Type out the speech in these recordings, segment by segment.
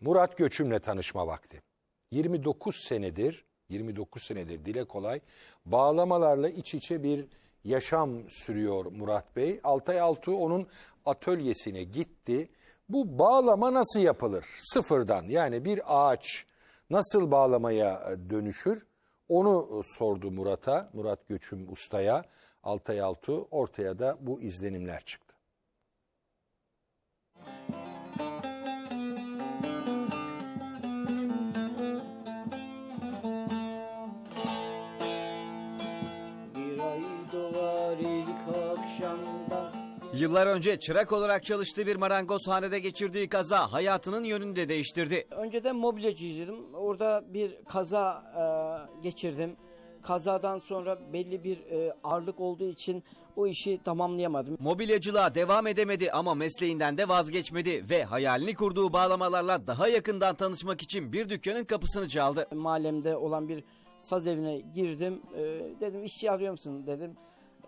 Murat Göçüm'le tanışma vakti. 29 senedir, 29 senedir dile kolay bağlamalarla iç içe bir yaşam sürüyor Murat Bey. Altay Altuğ onun atölyesine gitti. Bu bağlama nasıl yapılır? Sıfırdan yani bir ağaç nasıl bağlamaya dönüşür? Onu sordu Murat'a, Murat Göçüm ustaya. Altay Altuğ ortaya da bu izlenimler çıktı. Yıllar önce çırak olarak çalıştığı bir marangozhanede geçirdiği kaza hayatının yönünü de değiştirdi. Önceden mobilyacıydım. Orada bir kaza e, geçirdim. Kazadan sonra belli bir e, ağırlık olduğu için o işi tamamlayamadım. Mobilyacılığa devam edemedi ama mesleğinden de vazgeçmedi ve hayalini kurduğu bağlamalarla daha yakından tanışmak için bir dükkanın kapısını çaldı. Mahallemde olan bir saz evine girdim. E, dedim işçi arıyor musun dedim.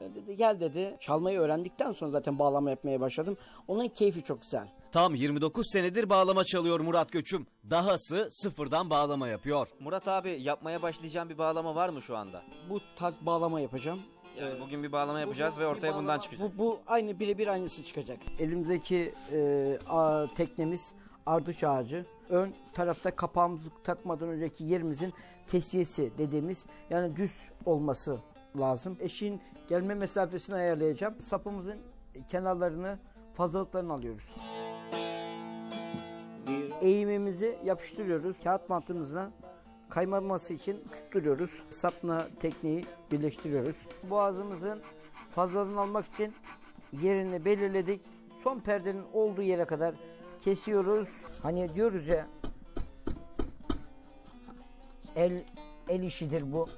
Dedi gel dedi. Çalmayı öğrendikten sonra zaten bağlama yapmaya başladım. Onun keyfi çok güzel. Tam 29 senedir bağlama çalıyor Murat Göçüm. Dahası sıfırdan bağlama yapıyor. Murat abi yapmaya başlayacağım bir bağlama var mı şu anda? Bu tarz bağlama yapacağım. Yani bugün bir bağlama yapacağız ve ortaya bundan çıkacak. Bu, bu aynı birebir aynısı çıkacak. Elimizdeki e, a- teknemiz ardıç ağacı. Ön tarafta kapağımızı takmadan önceki yerimizin tesviyesi dediğimiz yani düz olması lazım. Eşiğin gelme mesafesini ayarlayacağım. Sapımızın kenarlarını fazlalıklarını alıyoruz. Eğimimizi yapıştırıyoruz. Kağıt mantığımızla kaymaması için tutturuyoruz. Sapla tekneyi birleştiriyoruz. Boğazımızın fazlalığını almak için yerini belirledik. Son perdenin olduğu yere kadar kesiyoruz. Hani diyoruz ya el el işidir bu.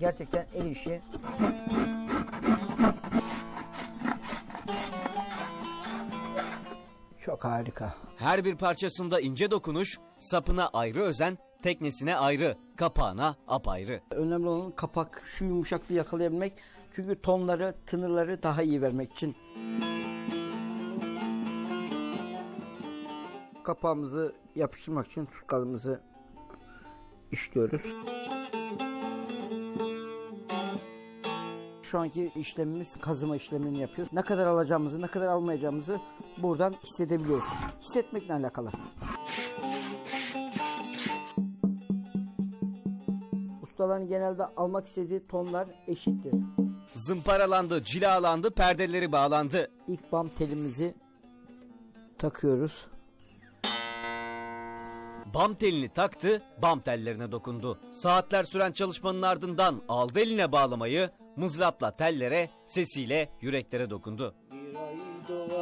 Gerçekten el işi. Çok harika. Her bir parçasında ince dokunuş, sapına ayrı özen, teknesine ayrı, kapağına apayrı. Önemli olan kapak şu yumuşaklığı yakalayabilmek. Çünkü tonları, tınıları daha iyi vermek için. Kapağımızı yapıştırmak için tutkalımızı işliyoruz. Şu anki işlemimiz kazıma işlemini yapıyoruz. Ne kadar alacağımızı, ne kadar almayacağımızı buradan hissedebiliyoruz. Hissetmekle alakalı. Ustaların genelde almak istediği tonlar eşittir. Zımparalandı, cilalandı, perdeleri bağlandı. İlk bam telimizi takıyoruz. Bam telini taktı, bam tellerine dokundu. Saatler süren çalışmanın ardından aldı eline bağlamayı, mızrapla tellere, sesiyle yüreklere dokundu. Bir ay doğar